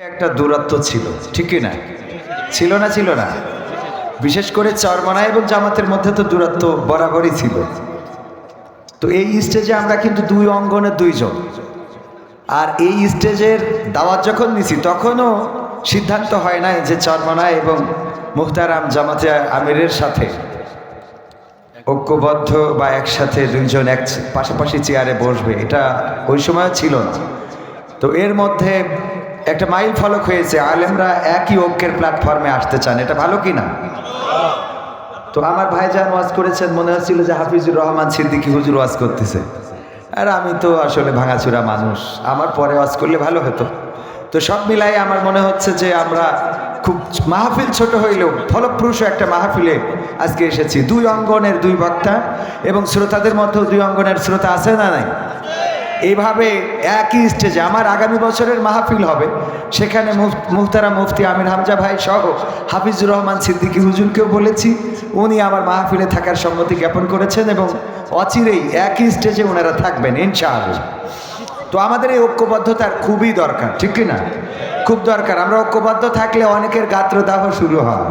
একটা দূরত্ব ছিল, ঠিক না? ছিল না ছিল না। বিশেষ করে চরমনা এবং জামাতের মধ্যে তো দূরত্ব বরাবরই ছিল। তো এই স্টেজে আমরা কিন্তু দুই অঙ্গনে দুইজন। আর এই স্টেজের দাওয়াত যখন নিছি, তখনও সিদ্ধান্ত হয় নাই যে চরমনা এবং মুখতারাম জামাতে আমিরের সাথে ঐক্যবদ্ধ বা একসাথে দুইজন এক পাশাপাশি চেয়ারে বসবে, এটা ওই সময় ছিল না। তো এর মধ্যে একটা মাইল ফলক হয়েছে, আলেমরা একই ঐক্যের প্ল্যাটফর্মে আসতে চান, এটা ভালো কি না? তো আমার ভাইজান ওয়াজ করেছেন, মনে হচ্ছিল যে হাফিজুর রহমান সিদ্দিকি হুজুর ওয়াজ করতেছে। আর আমি তো আসলে ভাঙাচুরা মানুষ, আমার পরে ওয়াজ করলে ভালো হতো। তো সব মিলাই আমার মনে হচ্ছে যে আমরা খুব মাহফিল ছোট হইলেও, ফলপ্রসূ একটা মাহফিলে আজকে এসেছি। দুই অঙ্গনের দুই বক্তা এবং শ্রোতাদের মধ্যেও দুই অঙ্গনের শ্রোতা আছে না নাই? এইভাবে একই স্টেজে আমার আগামী বছরের মাহফিল হবে, সেখানে মুহতারা মুফতি আমির হামজা ভাই সহ হাফিজুর রহমান সিদ্দিকী হুজুরকেও বলেছি, উনি আমার মাহফিলে থাকার সম্মতি জ্ঞাপন করেছেন এবং অচিরেই একই স্টেজে ওনারা থাকবেন, ইনশাআল্লাহ। তো আমাদের এই ঐক্যবদ্ধতার খুবই দরকার, ঠিক কি না? খুব দরকার। আমরা ঐক্যবদ্ধ থাকলে অনেকের গাত্রদাহ শুরু হয়।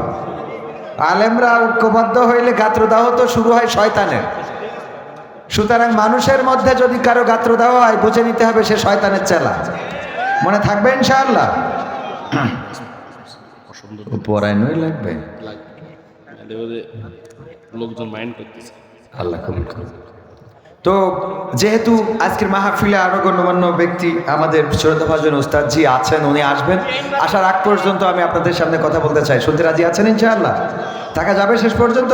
আলেমরা ঐক্যবদ্ধ হইলে গাত্রদাহ তো শুরু হয় শয়তানের। সুতরাং মানুষের মধ্যে যদি কারও গাত্র দেওয়া হয় বুঝে নিতে হবে সে শয়তানের চেলা। মনে থাকবে ইনশাআল্লাহ? পরায়ণই লাগবে লাগবে। নাহলে ওদের লোকজন মাইন্ড করতেছে। আল্লাহ কবুল করুন। তো যেহেতু আজকের মাহফিলে আরও গণ্যমান্য ব্যক্তি আমাদের শ্রদ্ধাভাজন ওস্তাদ জি আছেন উনি আসবেন। আসার আগ পর্যন্ত আমি আপনাদের সামনে কথা বলতে চাই। শুনতে রাজি আছেন ইনশাআল্লাহ? থাকা যাবে শেষ পর্যন্ত?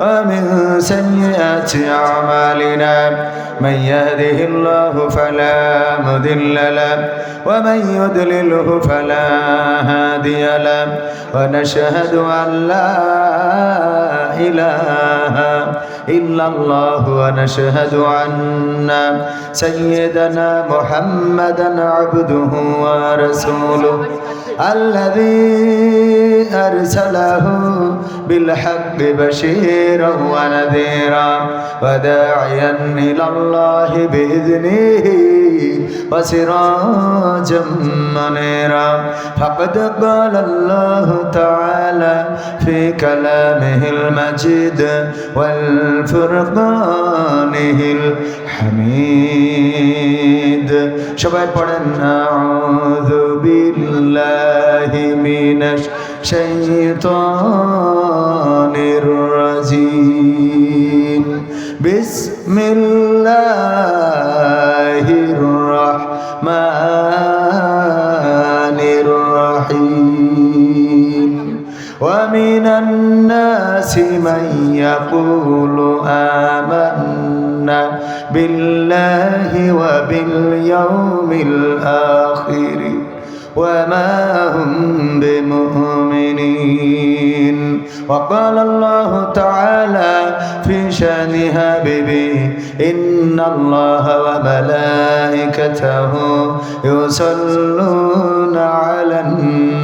ومن سيئات أعمالنا من يهده الله فلا مضل له ومن يضلله فلا هادي له ونشهد أن لا إله إلا الله ونشهد أن سيدنا محمدا عبده ورسوله الذي أرسله بالحق بشيرا ونذيرا وداعيا إلى الله بإذنه وسراجا منيرا فقد قال الله تعالى في كلامه المجيد والفرقانه الحميد সবাই পড়েন أعوذ بالله من الشيطان ومن الناس من يقول آمنا بالله وباليوم الآخر وما هم بمؤمنين. وقال الله تعالى في شأن حبيبه إن الله وملائكته يصلون على النبي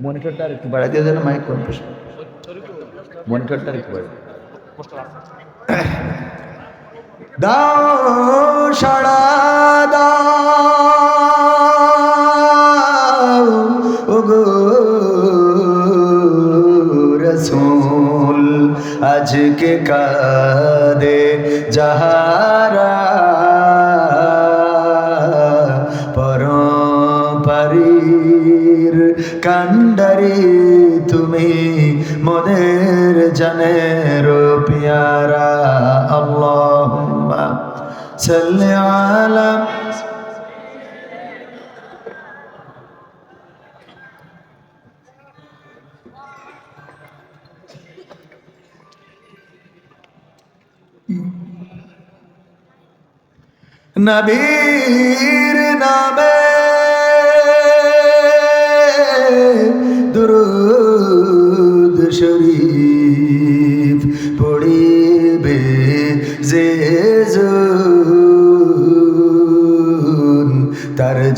মনিটরটা একটু বাড়াই দিয়ে যেন মাইক মনিটরটা একটু ওগো রসুল আজকে কাদে যাহারা زيارة اللهم صل على নবীর নামে দুরু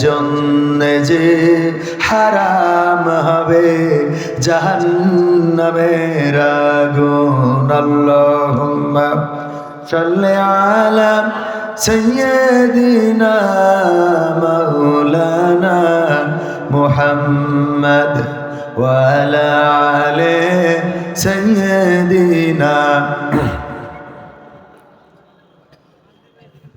জন্যে যে হারাম হবে জাহান্নামের আগুন। আল্লাহুম্মা সাল্লি আলা সাইয়্যিদিনা মাওলানা মুহাম্মদ ওয়ালা সাইয়্যিদিনা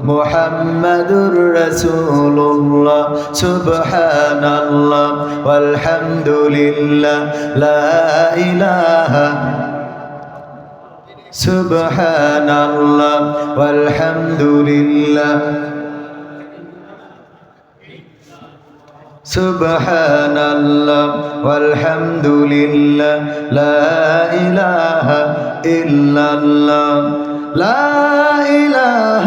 لا إله إلا الله محمد رسول الله سبحان الله والحمد لله لا إله سبحان الله والحمد لله سبحان الله والحمد لله لا إله إلا الله لا إله